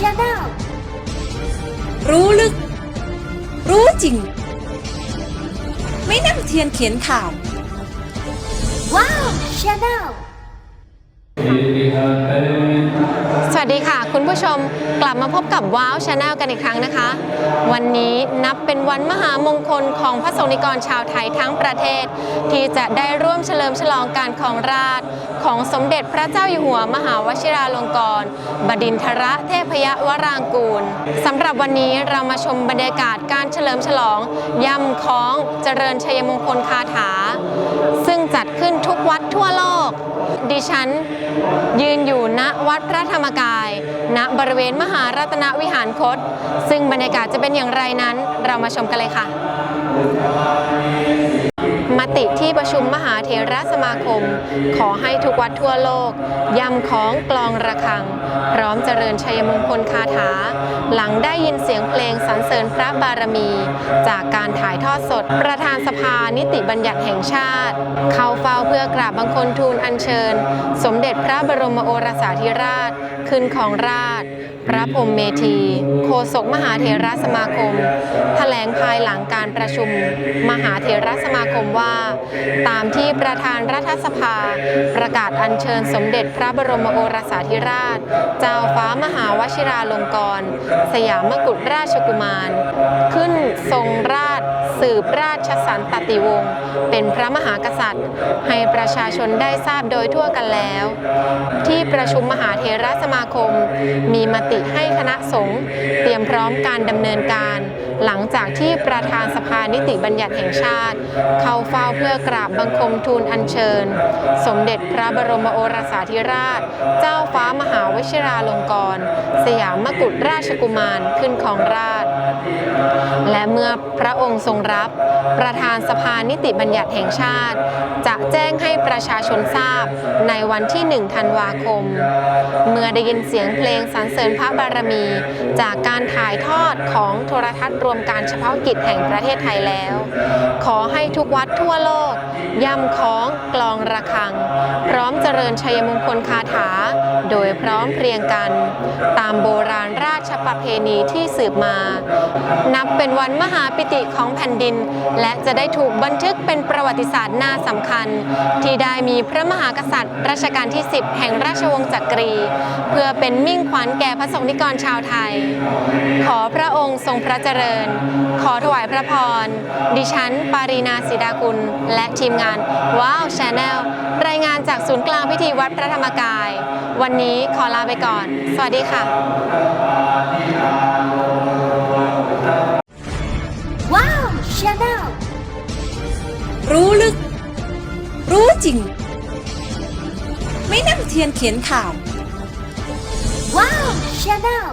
Channel รู้ลึก รู้จริง ไม่นั่งเทียนเขียนข่าว ว้าว Channel สวัสดีค่ะ คุณผู้ชมกลับมาพบกับว้าวชาแนลกันอีกครั้งนะคะ วันนี้นับเป็นวันมหามงคลของพระสงฆ์นิกรชาวไทยทั้งประเทศ ที่จะได้ร่วมเฉลิมฉลองการครองราชของสมเด็จพระเจ้าอยู่หัวมหาวชิราลงกรณบดินทรเทพยวรางกูลสำหรับวันนี้เรามาชมบรรยากาศการเฉลิมฉลองย่ำคล้องเจริญชัยมงคลคาถา ซึ่งจัดขึ้นทุกวัดทั่วโลก ดิฉันยืนอยู่ณวัดพระธรรมกาย ณบริเวณมหารัตนวิหารคต ซึ่งบรรยากาศจะเป็นอย่างไรนั้น เรามาชมกันเลยค่ะ ติที่ประชุมมหาเถรสมาคม ขอให้ทุกวัดทั่วโลกยำของกลองระฆัง พร้อมเจริญชัยมงคลคาถา หลังได้ยินเสียงเพลงสรรเสริญพระบารมี จากการถ่ายทอดสด ประธานสภานิติบัญญัติแห่งชาติ เข้าเฝ้าเพื่อกราบบังคลทูลอัญเชิญ สมเด็จพระบรมโอรสาธิราชขึ้นของราชพระพรมเมธี โฆษกมหาเถรสมาคม แถลงภายหลังการประชุม มหาเถรสมาคมว่าตามที่ประธานรัฐสภา ประกาศอัญเชิญสมเด็จพระบรมโอรสาธิราช เจ้าฟ้ามหาวชิราลงกรณสยามกุฎราชกุมาร ขึ้นทรงราชสืบราชสันตติวงศ์เป็นพระมหากษัตริย์ ให้ประชาชนได้ทราบโดยทั่วกันแล้ว ที่ประชุมมหาเถรสมาคม มีมติให้คณะสงฆ์เตรียมพร้อมการดำเนินการ หลังจากที่ประธานสภานิติบัญญัติแห่งชาติ เข้าเฝ้าเพื่อกราบบังคมทูลอัญเชิญ สมเด็จพระบรมโอรสาธิราช เจ้าฟ้ามหาวชิราลงกรณ์สยามกุฎราชกุมารขึ้นของราชและเมื่อพระองค์ทรงรับ ประธานสภานิติบัญญัติแห่งชาติ จะแจ้งให้ประชาชนทราบในวันที่ 1 ธันวาคม เมื่อได้ยินเสียงเพลงสรรเสริญพระบารมี จากการถ่ายทอดของโทรทัศน์รวมการเฉพาะกิจแห่งประเทศไทยแล้ว ขอให้ทุกวัดทั่วโลก ย่ำคล้องกลองระฆัง พร้อมเจริญชัยมงคลคาถา โดยพร้อมเพรียงกัน ตามโบราณราชประเพณีที่สืบมา นับเป็นวันมหาปิติของแผ่นดินและจะได้ถูกบันทึกเป็นประวัติศาสตร์หน้าสำคัญ ที่ได้มีพระมหากษัตริย์ รัชกาลที่ 10 แห่งราชวงศ์จักรี เพื่อเป็นมิ่งขวัญแก่พระสงฆ์นิกรชาวไทย ขอพระองค์ทรงพระเจริญ ขอถวายพระพร ดิฉัน ปารีนาสีดากุล และทีมงานว้าวชาแนลรายงานจากศูนย์กลางพิธีวัดพระธรรมกาย วันนี้ขอลาไปก่อน สวัสดีค่ะ Channel รู้ลึก รู้จริง ไม่นั่งเทียนเขียนข่าว Wow Channel